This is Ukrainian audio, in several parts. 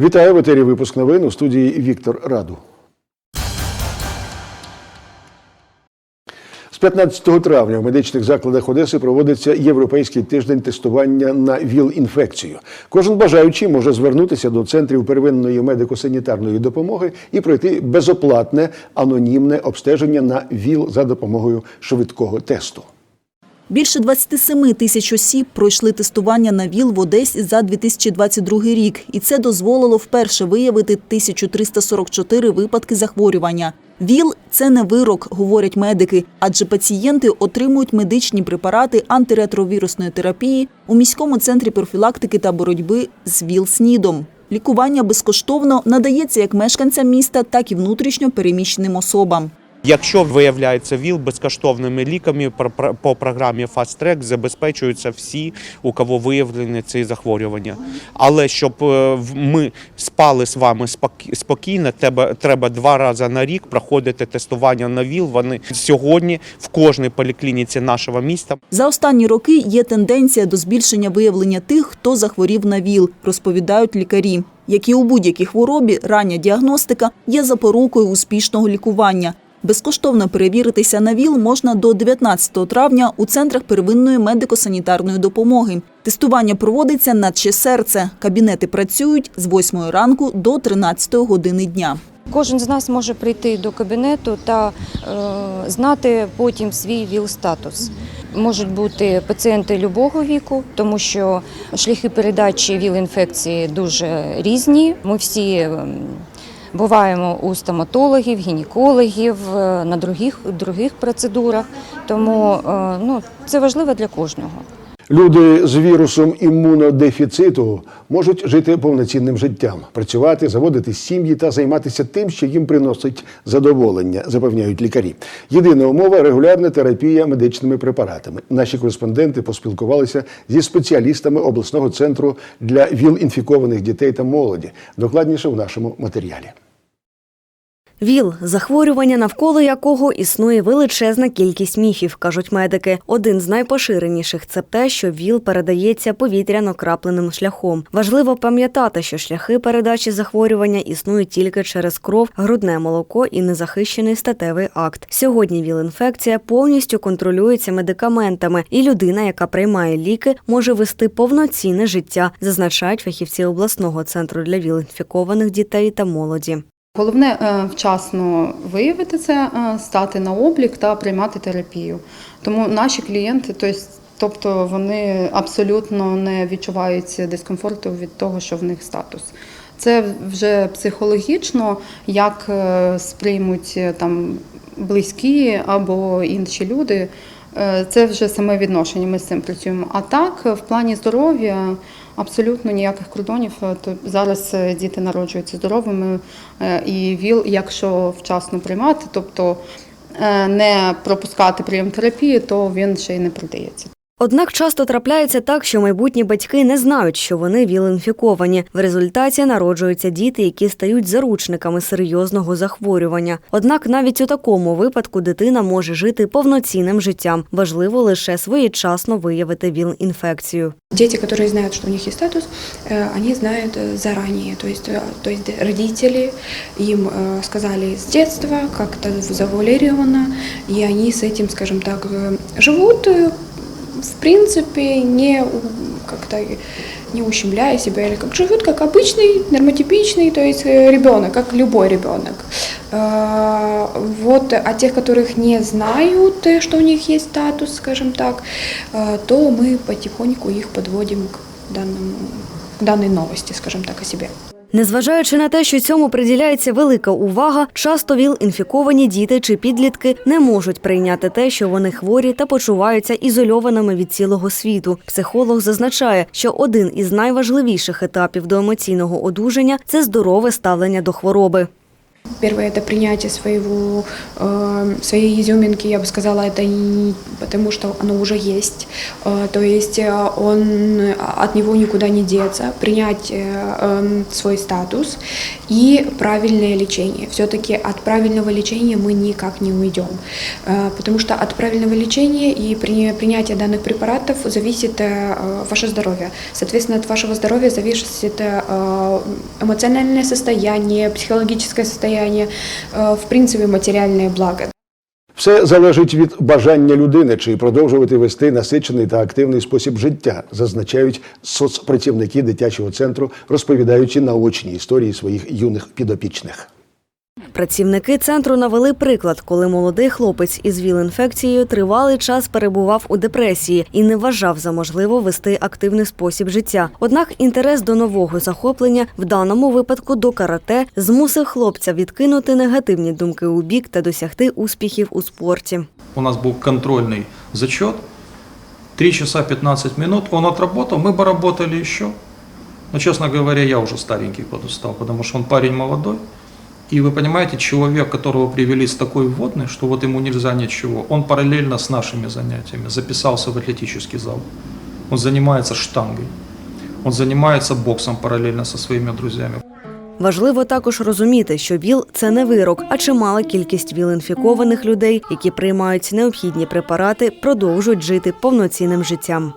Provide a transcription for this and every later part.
Вітаю в етері випуск новин у студії Віктор Раду. З 15 травня в медичних закладах Одеси проводиться європейський тиждень тестування на ВІЛ-інфекцію. Кожен бажаючий може звернутися до центрів первинної медико-санітарної допомоги і пройти безоплатне анонімне обстеження на ВІЛ за допомогою швидкого тесту. Більше 27 тисяч осіб пройшли тестування на ВІЛ в Одесі за 2022 рік, і це дозволило вперше виявити 1344 випадки захворювання. ВІЛ – це не вирок, говорять медики, адже пацієнти отримують медичні препарати антиретровірусної терапії у міському центрі профілактики та боротьби з ВІЛ-СНІДом. Лікування безкоштовно надається як мешканцям міста, так і внутрішньо переміщеним особам. Якщо виявляється ВІЛ безкоштовними ліками по програмі Fast Track забезпечуються всі, у кого виявлені ці захворювання. Але щоб е, ми спали з вами спокі- спокійно, треба, треба два рази на рік проходити тестування на ВІЛ. Вони сьогодні в кожній поліклініці нашого міста За останні роки є тенденція до збільшення виявлення тих, хто захворів на ВІЛ, розповідають лікарі. Як і у будь-якій хворобі, рання діагностика є запорукою успішного лікування. Безкоштовно перевіритися на ВІЛ можна до 19 травня у центрах первинної медико-санітарної допомоги. Тестування проводиться наче серце. Кабінети працюють з 8 ранку до 13 години дня. Кожен з нас може прийти до кабінету та е, знати потім свій ВІЛ-статус. Можуть бути пацієнти любого віку, тому що шляхи передачі ВІЛ-інфекції дуже різні. Ми всі ем, буваємо у стоматологів, гінекологів, е, на других, других процедурах. Тому е, ну, це важливо для кожного. Люди з вірусом імунодефіциту можуть жити повноцінним життям, працювати, заводити сім'ї та займатися тим, що їм приносить задоволення, запевняють лікарі. Єдина умова регулярна терапія медичними препаратами. Наші кореспонденти поспілкувалися зі спеціалістами обласного центру для ВІЛ-інфікованих дітей та молоді. Докладніше в нашому матеріалі. ВІЛ – захворювання, навколо якого існує величезна кількість міфів, кажуть медики. Один з найпоширеніших – це те, що ВІЛ передається повітряно-крапленим шляхом. Важливо пам'ятати, що шляхи передачі захворювання існують тільки через кров, грудне молоко і незахищений статевий акт. Сьогодні ВІЛ-інфекція повністю контролюється медикаментами, і людина, яка приймає ліки, може вести повноцінне життя, зазначають фахівці обласного центру для ВІЛ-інфікованих дітей та молоді. Головне е, вчасно виявити це, е, стати на облік та приймати терапію. Тому наші клієнти, тобто, вони абсолютно не відчувають дискомфорту від того, що в них статус. Це вже психологічно, як е, сприймуть там близькі або інші люди. Це вже саме відношення. Ми з цим працюємо. А так, в плані здоров'я абсолютно ніяких кордонів. Е, То зараз е, діти народжуються здоровими, е, і ВІЛ, якщо вчасно приймати, тобто не пропускати прийом терапії, то він ще й не продається. Однак часто трапляється так, що майбутні батьки не знають, що вони ВІЛ-інфіковані. В результаті народжуються діти, які стають заручниками серйозного захворювання. Однак навіть у такому випадку дитина може жити повноцінним життям. Важливо лише своєчасно виявити ВІЛ-інфекцію. Дети, которые знают, что у них есть статус, э, они знают э, заранее. То есть, э, то есть родители им э, сказали с детства, как это завуалировано, и они с этим, скажем так, э, живут, э, В принципе, не как-то не ущемляя себя, или как живут, как обычный, нормотипичный, то есть э, ребенок, как любой ребенок. Э, Вот, а тех, которых не знают, э, что у них есть статус, скажем так, э, то мы потихоньку их подводим к данному, к данной новости, скажем так, о себе. Незважаючи на те, що цьому приділяється велика увага, часто ВІЛ-інфіковані діти чи підлітки не можуть прийняти те, що вони хворі та почуваються ізольованими від цілого світу. Психолог зазначає, що один із найважливіших етапів до емоційного одужання це здорове ставлення до хвороби. Первое – это принятие своего, э, своей изюминки, я бы сказала, это не потому, что оно уже есть. Э, то есть э, он, от него никуда не деться. Принять эм, свой статус и правильное лечение. Все-таки от правильного лечения мы никак не уйдем. Потому что от правильного лечения и при, принятия данных препаратов зависит ваше здоровье. Соответственно, от вашего здоровья зависит эмоциональное состояние, психологическое состояние, э, в принципі матеріальне благо. Все залежить від бажання людини, чи продовжувати вести насичений та активний спосіб життя, зазначають соцпрацівники дитячого центру, розповідаючи наочні історії своїх юних підопічних. Працівники центру навели приклад, коли молодий хлопець із ВІЛ-інфекцією тривалий час перебував у депресії і не вважав за можливо вести активний спосіб життя. Однак інтерес до нового захоплення, в даному випадку до карате, змусив хлопця відкинути негативні думки у бік та досягти успіхів у спорті. У нас был контрольный зачет. 3 часа 15 минут он отработал, мы бы работали еще. Но, честно говоря, я уже старенький подустал, потому что он парень молодой. И вы понимаете, человек, которого привели с такой вводной, что вот ему нельзя ничего, он параллельно с нашими занятиями записался в атлетический зал. Он занимается штангой. Он занимается боксом параллельно со своими друзьями. Важливо також розуміти, що ВІЛ – це не вирок, а чимала кількість ВІЛ-інфікованих людей, які приймають необхідні препарати, продовжують жити повноцінним життям.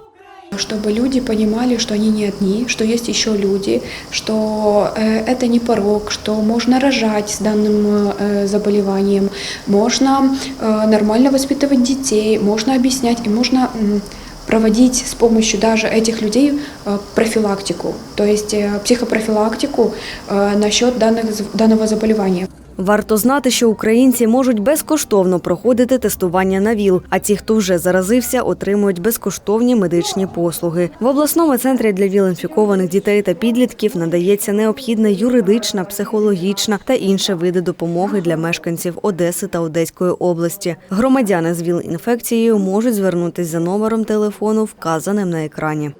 Чтобы люди понимали, что они не одни, что есть еще люди, что э, это не порог, что можно рожать с данным э, заболеванием, можно э, нормально воспитывать детей, можно объяснять и можно м, проводить с помощью даже этих людей э, профилактику, то есть э, психопрофилактику э, насчет данных, данного заболевания. Варто знати, що українці можуть безкоштовно проходити тестування на ВІЛ, а ті, хто вже заразився, отримують безкоштовні медичні послуги. В обласному центрі для ВІЛ-інфікованих дітей та підлітків надається необхідна юридична, психологічна та інші види допомоги для мешканців Одеси та Одеської області. Громадяни з ВІЛ-інфекцією можуть звернутися за номером телефону, вказаним на екрані.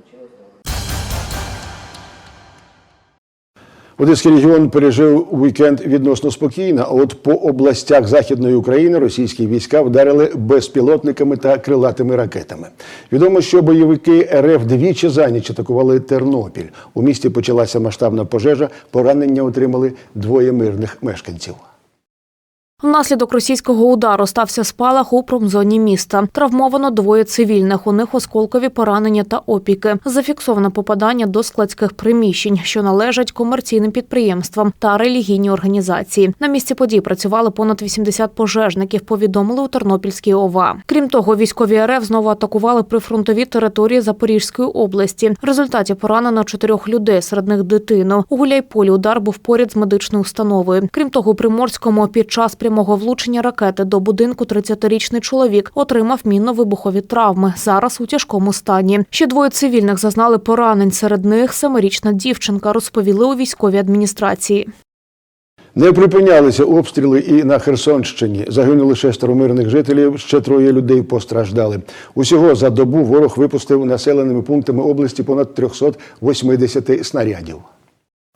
Одеський регіон пережив вікенд відносно спокійно. А от по областях Західної України російські війська вдарили безпілотниками та крилатими ракетами. Відомо, що бойовики РФ двічі за ніч атакували Тернопіль. У місті почалася масштабна пожежа. Поранення отримали двоє мирних мешканців. Внаслідок російського удару стався спалах у промзоні міста. Травмовано двоє цивільних. У них осколкові поранення та опіки. Зафіксовано попадання до складських приміщень, що належать комерційним підприємствам та релігійній організації. На місці подій працювали понад 80 пожежників. Повідомили у Тернопільській ОВА. Крім того, військові РФ знову атакували прифронтові території Запорізької області. В результаті поранено чотирьох людей, серед них дитину. У Гуляйполі удар був поряд з медичною установою. Крім того, у Приморському під час прямого влучення ракети до будинку 30-річний чоловік отримав мінно-вибухові травми. Зараз у тяжкому стані. Ще двоє цивільних зазнали поранень. Серед них семирічна дівчинка, розповіли у військовій адміністрації. Не припинялися обстріли і на Херсонщині. Загинули шестеро мирних жителів, ще троє людей постраждали. Усього за добу ворог випустив населеними пунктами області понад 380 снарядів.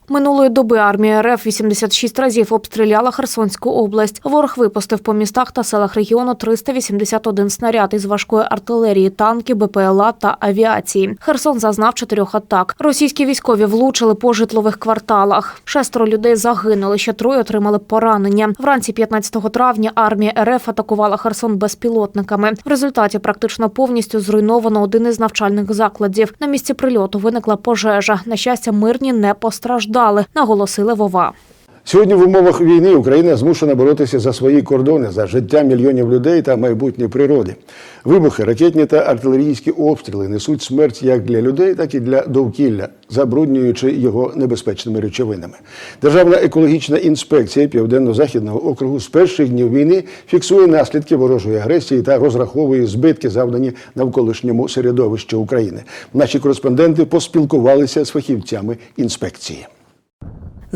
Минулої доби армія РФ 86 разів обстріляла Херсонську область. Ворог випустив по містах та селах регіону 381 снаряд із важкої артилерії, танки, БПЛА та авіації. Херсон зазнав чотирьох атак. Російські військові влучили по житлових кварталах. Шестеро людей загинули, ще троє отримали поранення. Вранці 15 травня армія РФ атакувала Херсон безпілотниками. В результаті практично повністю зруйновано один із навчальних закладів. На місці прильоту виникла пожежа. На щастя, мирні не постраждали, наголосили Вова. Сьогодні в умовах війни Україна змушена боротися за свої кордони, за життя мільйонів людей та майбутнє природи. Вибухи, ракетні та артилерійські обстріли несуть смерть як для людей, так і для довкілля, забруднюючи його небезпечними речовинами. Державна екологічна інспекція Південно-Західного округу з перших днів війни фіксує наслідки ворожої агресії та розраховує збитки, завдані навколишньому середовищу України. Наші кореспонденти поспілкувалися з фахівцями інспекції.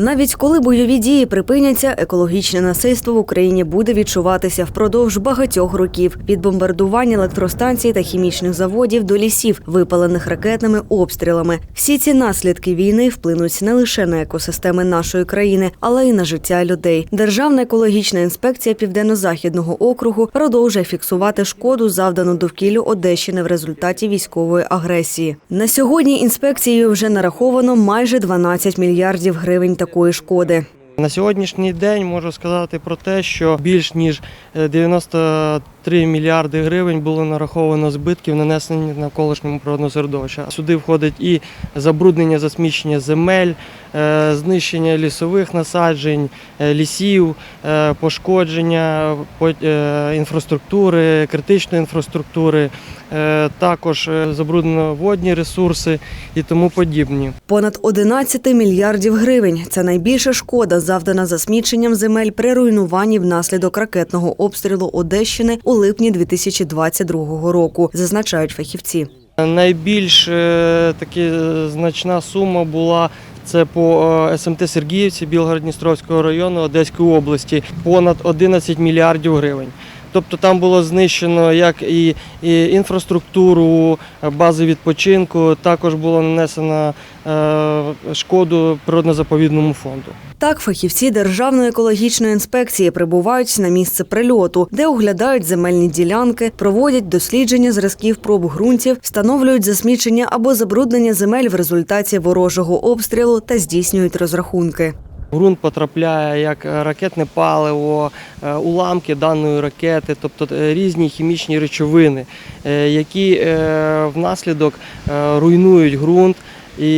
Навіть коли бойові дії припиняться, екологічне насильство в Україні буде відчуватися впродовж багатьох років від бомбардування електростанцій та хімічних заводів до лісів, випалених ракетними обстрілами. Всі ці наслідки війни вплинуть не лише на екосистеми нашої країни, але й на життя людей. Державна екологічна інспекція Південно-Західного округу продовжує фіксувати шкоду, завдану довкіллю Одещини в результаті військової агресії. На сьогодні інспекцією вже нараховано майже 12 мільярдів гривень такої шкоди. На сьогоднішній день можу сказати про те, що більш ніж е, 90 3 мільярди гривень було нараховано збитків, нанесені навколишньому природному середовищу. Сюди входить і забруднення, засмічення земель, е, знищення лісових насаджень, е, лісів, е, пошкодження інфраструктури, критичної інфраструктури, також забруднено водні ресурси і тому подібні. Понад 11 мільярдів гривень це найбільша шкода, завдана засміченням земель при руйнуванні внаслідок ракетного обстрілу Одещини у липні 2022 року, зазначають фахівці. Найбільш е, таки значна сума була це по е, СМТ Сергіївці Білгород-Дністровського району Одеської області понад 11 мільярдів гривень. Тобто там було знищено як і, інфраструктуру, бази відпочинку, також було нанесено е, шкоду природно-заповідному фонду. Так, фахівці Державної екологічної інспекції прибувають на місце прильоту, де оглядають земельні ділянки, проводять дослідження зразків проб ґрунтів, встановлюють засмічення або забруднення земель в результаті ворожого обстрілу та здійснюють розрахунки. В ґрунт потрапляє як ракетне паливо, е, уламки даної ракети, тобто е, різні хімічні речовини, е, які внаслідок руйнують ґрунт і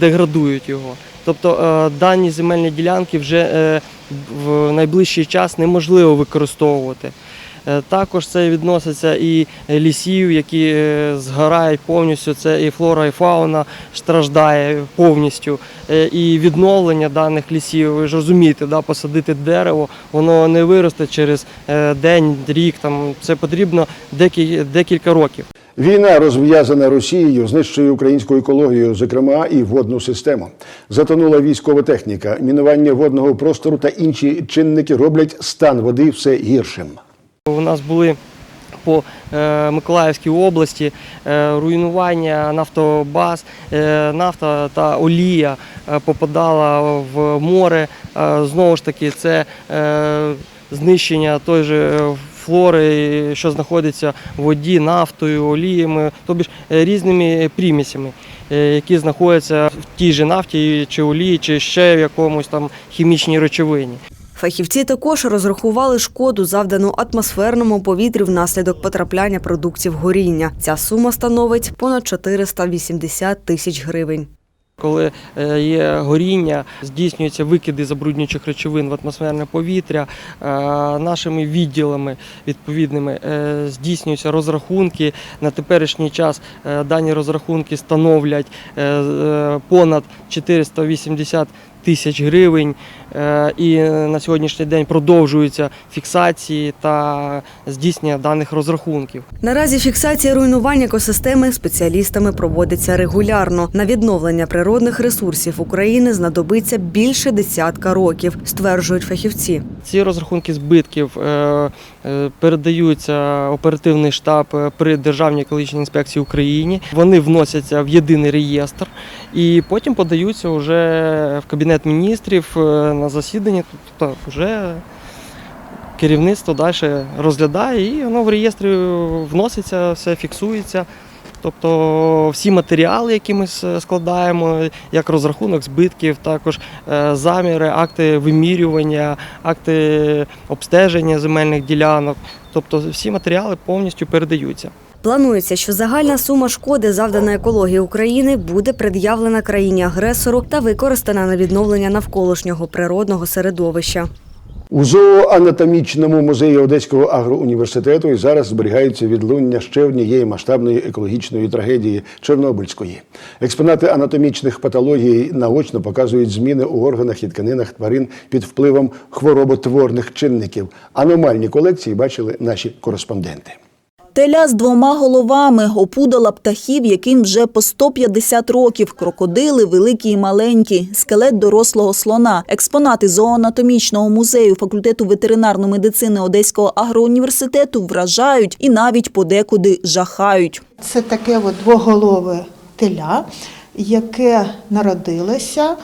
деградують його. Тобто е, дані земельні ділянки вже е, в найближчий час неможливо використовувати. Е, Також це відноситься і лісів, які згорають повністю. Це і флора, і фауна страждає повністю. І відновлення даних лісів. Ви ж розумієте, да, посадити дерево, воно не виросте через день, рік. Там це потрібно декі- декілька років. Війна, розв'язана Росією, знищує українську екологію, зокрема і водну систему. Затонула військова техніка, мінування водного простору та інші чинники роблять стан води все гіршим. У нас були по е, Миколаївській області е, руйнування нафтобаз, е, нафта та олія попадала в море. Знову ж таки, це знищення той же флори, що знаходиться в воді, нафтою, оліями, тобто ж е, різними примісями, е, які знаходяться в тій же нафті чи олії, чи ще в якомусь там хімічній речовині. Фахівці також розрахували шкоду, завдану атмосферному повітрю внаслідок потрапляння продуктів горіння. Ця сума становить понад 480 тисяч гривень. Коли е, є горіння, здійснюються викиди забруднюючих речовин в атмосферне повітря. е, Нашими відділами відповідними е, здійснюються розрахунки. На теперішній час дані розрахунки становлять понад 480 тисяч гривень. Е, І на сьогоднішній день продовжуються фіксації та здійснення даних розрахунків. Наразі фіксація руйнування екосистеми спеціалістами проводиться регулярно. На відновлення природних ресурсів України знадобиться більше десятка років, стверджують фахівці. Ці розрахунки збитків е, е, передаються оперативний штаб при Державній екологічній інспекції України. Вони вносяться в єдиний реєстр і потім подаються вже в кабінет міністрів е, на засідання. Тобто вже керівництво далі розглядає і воно в реєстрі вноситься, все фіксується. Тобто всі матеріали, які ми складаємо, як розрахунок збитків, також е, заміри, акти вимірювання, акти обстеження земельних ділянок. Тобто всі матеріали повністю передаються. Планується, що загальна сума шкоди, завдана екології України, буде пред'явлена країні-агресору та використана на відновлення навколишнього природного середовища. У зооанатомічному музеї Одеського агроуніверситету і зараз зберігаються відлуння ще однієї масштабної екологічної трагедії Чорнобильської. Експонати анатомічних патологій наочно показують зміни у органах і тканинах тварин під впливом хвороботворних чинників. Аномальні колекції бачили наші кореспонденти. Теля з двома головами, опудала птахів, яким вже по 150 років, крокодили великі і маленькі, скелет дорослого слона, експонати зооанатомічного музею факультету ветеринарної медицини Одеського агроуніверситету вражають і навіть подекуди жахають. Це таке от двоголове теля, яке народилося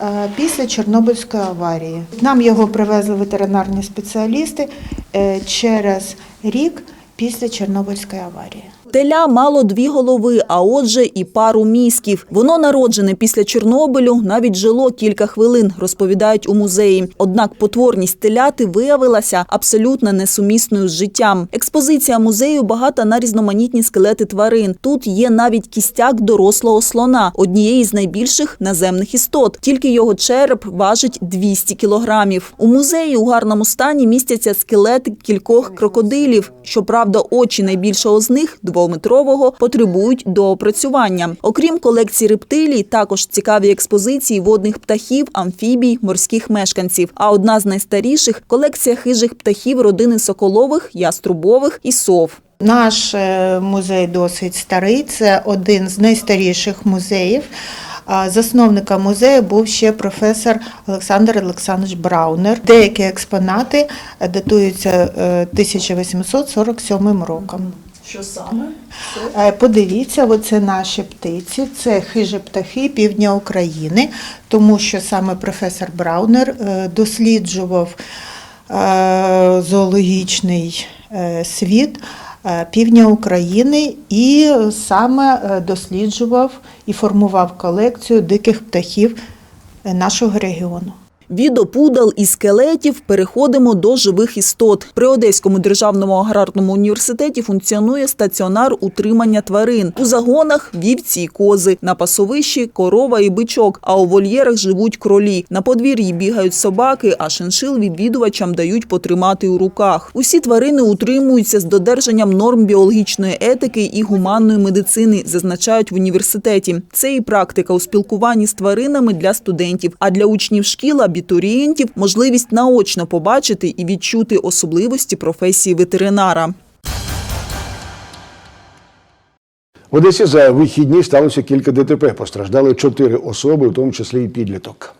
е, після Чорнобильської аварії. Нам його привезли ветеринарні спеціалісти е, через рік після Чорнобильської аварії. Теля мало дві голови, а отже і пару мізків. Воно народжене після Чорнобилю, навіть жило кілька хвилин, розповідають у музеї. Однак потворність теляти виявилася абсолютно несумісною з життям. Експозиція музею багата на різноманітні скелети тварин. Тут є навіть кістяк дорослого слона, однієї з найбільших наземних істот. Тільки його череп важить 200 кілограмів. У музеї у гарному стані містяться скелети кількох крокодилів. Щоправда, очі найбільшого з них двометрового потребують доопрацювання. Окрім колекції рептилій, також цікаві експозиції водних птахів, амфібій, морських мешканців. А одна з найстаріших колекція хижих птахів родини соколових, яструбових і сов. Наш е, музей досить старий, це один з найстаріших музеїв. А Засновником музею був ще професор Олександр Олександрович Браунер. Деякі експонати е, датуються е, 1847 роком. Що саме? Е, Подивіться, оце наші птиці, це хижі птахи півдня України, тому що саме професор Браунер е, досліджував е, зоологічний е, світ півдня України і саме досліджував і формував колекцію диких птахів нашого регіону. Від опудал і скелетів переходимо до живих істот. При Одеському державному аграрному університеті функціонує стаціонар утримання тварин. У загонах вівці і кози, на пасовищі корова і бичок, а у вольєрах живуть кролі. На подвір'ї бігають собаки, а шиншил відвідувачам дають потримати у руках. Усі тварини утримуються з додержанням норм біологічної етики і гуманної медицини, зазначають в університеті. Це і практика у спілкуванні з тваринами для студентів, а для учнів шкіл абітурієнтів можливість наочно побачити і відчути особливості професії ветеринара. В Одесі за вихідні сталося кілька ДТП. Постраждали чотири особи, в тому числі і підліток.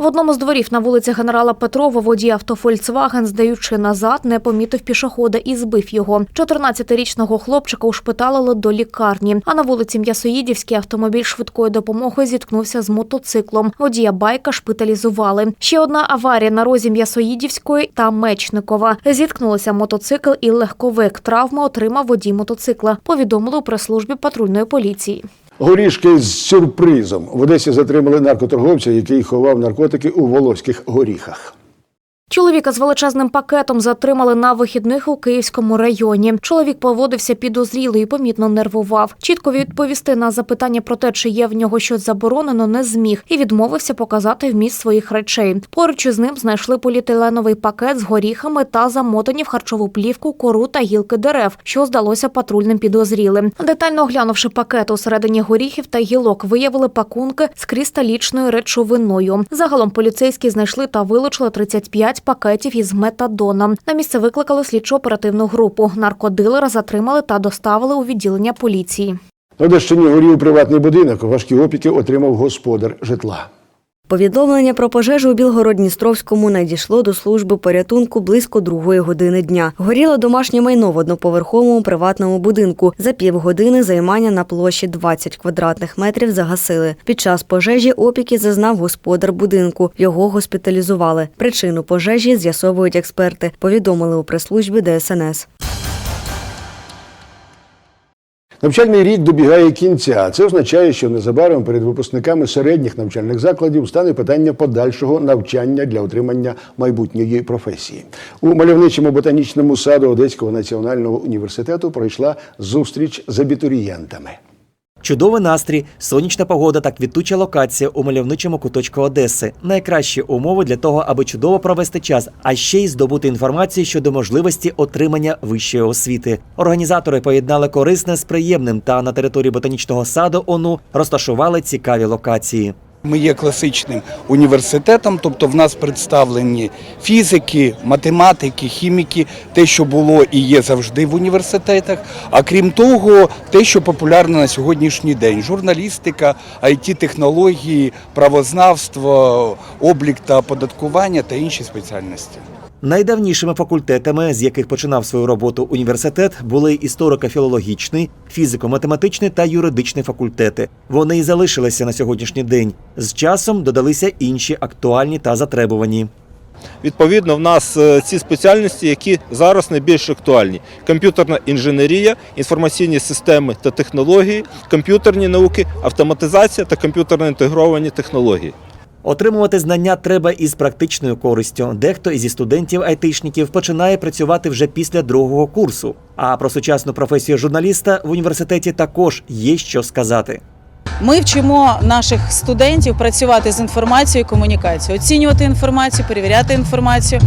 В одному з дворів на вулиці генерала Петрова водій авто «Фольксваген», здаючи назад, не помітив пішохода і збив його. 14-річного хлопчика ушпиталили до лікарні. А на вулиці М'ясоїдівській автомобіль швидкої допомоги зіткнувся з мотоциклом. Водія байка шпиталізували. Ще одна аварія на розі М'ясоїдівської та Мечникова. Зіткнулися мотоцикл і легковик. Травми отримав водій мотоцикла. Повідомили у прес-службі патрульної поліції. Горішки з сюрпризом. В Одесі затримали наркоторговця, який ховав наркотики у волоських горіхах. Чоловіка з величезним пакетом затримали на вихідних у Київському районі. Чоловік поводився підозріло і помітно нервував. Чітко відповісти на запитання про те, чи є в нього щось заборонено, не зміг і відмовився показати вміст своїх речей. Поруч із ним знайшли поліетиленовий пакет з горіхами та замотані в харчову плівку кору та гілки дерев, що здалося патрульним підозрілим. Детально оглянувши пакет усередині горіхів та гілок, виявили пакунки з кристалічною речовиною. Загалом поліцейські знайшли та вилучили 35 пакетів із метадоном. На місце викликали слідчо-оперативну групу. Наркодилера затримали та доставили у відділення поліції. На Одещині горів приватний будинок. Важкі опіки отримав господар житла. Повідомлення про пожежу у Білгород-Дністровському надійшло до служби порятунку близько другої години дня. Горіло домашнє майно в одноповерховому приватному будинку. За півгодини займання на площі 20 квадратних метрів загасили. Під час пожежі опіки зазнав господар будинку. Його госпіталізували. Причину пожежі з'ясовують експерти. Повідомили у прес-службі ДСНС. Навчальний рік добігає кінця. Це означає, що незабаром перед випускниками середніх навчальних закладів стане питання подальшого навчання для отримання майбутньої професії. У мальовничому ботанічному саду Одеського національного університету пройшла зустріч з абітурієнтами. Чудовий настрій, сонячна погода та квітуча локація у мальовничому куточку Одеси. Найкращі умови для того, аби чудово провести час, а ще й здобути інформацію щодо можливості отримання вищої освіти. Організатори поєднали корисне з приємним та на території ботанічного саду ОНУ розташували цікаві локації. Ми є класичним університетом, тобто в нас представлені фізики, математики, хіміки, те, що було і є завжди в університетах. А крім того, те, що популярно на сьогоднішній день: журналістика, it технології, правознавство, облік та оподаткування та інші спеціальності. Найдавнішими факультетами, з яких починав свою роботу університет, були історико-філологічний, фізико-математичний та юридичний факультети. Вони і залишилися на сьогоднішній день. З часом додалися інші актуальні та затребувані. Відповідно, в нас е, ці спеціальності, які зараз найбільш актуальні: комп'ютерна інженерія, інформаційні системи та технології, комп'ютерні науки, автоматизація та комп'ютерно інтегровані технології. Отримувати знання треба із практичною користю. Дехто зі студентів айтишників починає працювати вже після другого курсу. А про сучасну професію журналіста в університеті також є що сказати. Ми вчимо наших студентів працювати з інформацією, і комунікацією, оцінювати інформацію, перевіряти інформацію,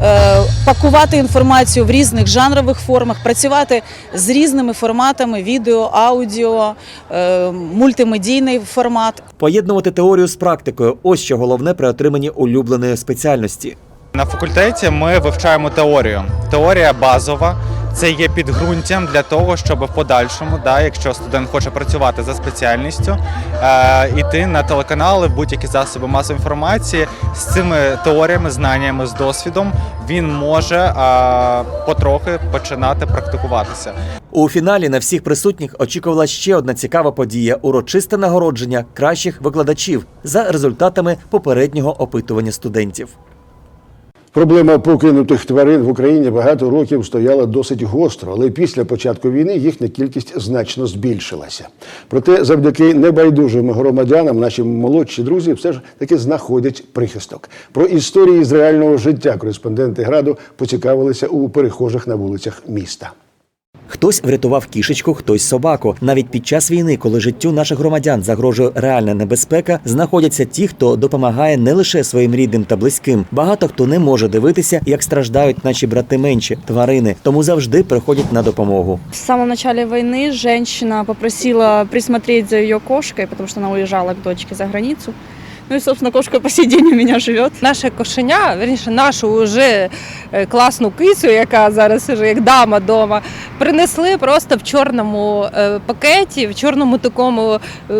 е, пакувати інформацію в різних жанрових формах, працювати з різними форматами відео, аудіо, е, мультимедійний формат. Поєднувати теорію з практикою ось що головне при отриманні улюбленої спеціальності. На факультеті ми вивчаємо теорію. Теорія базова. Це є підґрунтям для того, щоб в подальшому, да, якщо студент хоче працювати за спеціальністю, е, іти на телеканали, будь-які засоби масової інформації з цими теоріями, знаннями, з досвідом він може е, потрохи починати практикуватися. У фіналі на всіх присутніх очікувала ще одна цікава подія урочисте нагородження кращих викладачів за результатами попереднього опитування студентів. Проблема покинутих тварин в Україні багато років стояла досить гостро, але після початку війни їхня кількість значно збільшилася. Проте, завдяки небайдужим громадянам, наші молодші друзі все ж таки знаходять прихисток. Про історії з реального життя кореспонденти граду поцікавилися у перехожих на вулицях міста. Хтось врятував кішечку, хтось собаку. Навіть під час війни, коли життю наших громадян загрожує реальна небезпека, знаходяться ті, хто допомагає не лише своїм рідним та близьким. Багато хто не може дивитися, як страждають наші брати менші тварини, тому завжди приходять на допомогу. В самом начале войны женщина попросила присмотреть за ее кошкой, потому что она уезжала к дочке за границу. Ну и, собственно, кошка по сей день у меня живет. Наше кошеня, верніше, нашу вже е, класну кисю, яка зараз уже як дама вдома, принесли просто в чорному е, пакеті, в чорному такому е,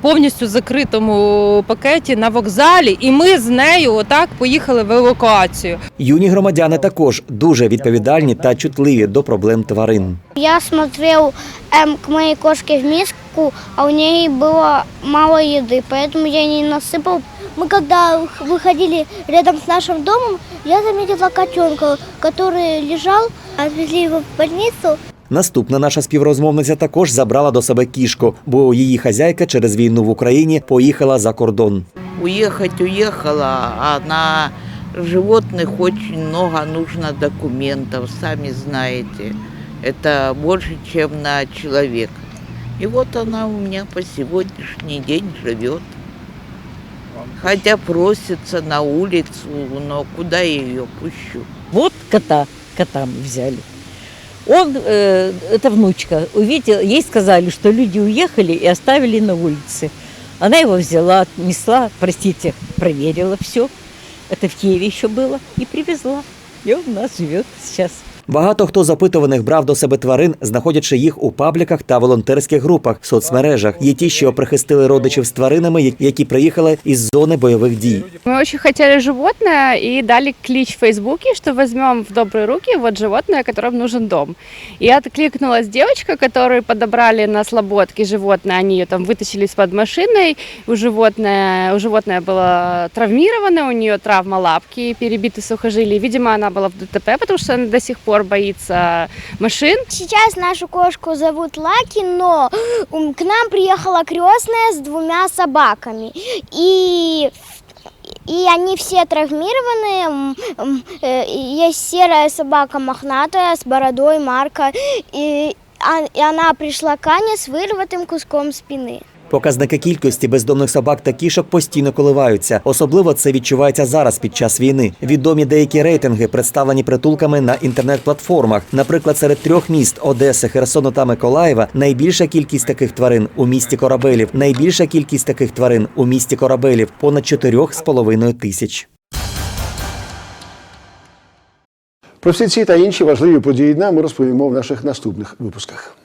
повністю закритому пакеті на вокзалі, і ми з нею отак поїхали в евакуацію. Юні громадяни також дуже відповідальні та чутливі до проблем тварин. Я смотрел эм, к моей кошке в миску, а у ней было мало еды, поэтому я не насыпал. Мы когда выходили рядом с нашим домом, я заметила котенка, который лежал, отвезли его в больницу. Наступна наша співрозмовниця також забрала до себе кішку, бо її хазяйка через війну в Україні поїхала за кордон. Уехать уехала, а на животных очень много нужно документов, сами знаете. Это больше, чем на человека. И вот она у меня по сегодняшний день живет. Хотя просится на улицу, но куда я ее пущу? Вот кота, кота мы взяли. Он, э, это внучка, увидела, ей сказали, что люди уехали и оставили на улице. Она его взяла, отнесла, простите, проверила все. Это в Киеве еще было. И привезла. И он у нас живет сейчас. Багато хто з опитуваних брав до себе тварин, знаходячи їх у пабліках та волонтерських групах в соцмережах. Є ті, що прихистили родичів з тваринами, які приїхали із зони бойових дій. Мы очень хотели животное и дали клич в Фейсбуке, что возьмем в добрые руки вот животное, которому нужен дом. И откликнулась девочка, которую подобрали на слободке животное. Они ее там вытащили из-под машины. У животное, у животное было травмировано, у нее травма лапки, перебиты сухожилия. Видимо, она была в ДТП, потому что она до сих пор боится машин. Сейчас нашу кошку зовут Лаки, но м, к нам приехала крестная с двумя собаками. И и они все травмированы. М, м, э, Есть серая собака мохнатая с бородой Марка. И, а- и она пришла к Ане с вырватым куском спины. Показники кількості бездомних собак та кішок постійно коливаються. Особливо це відчувається зараз під час війни. Відомі деякі рейтинги, представлені притулками на інтернет-платформах. Наприклад, серед трьох міст Одеси, Херсону та Миколаєва найбільша кількість таких тварин у місті Корабелів. Найбільша кількість таких тварин у місті Корабелів понад 4,5 тисяч. Про всі ці та інші важливі події дня ми розповімо в наших наступних випусках.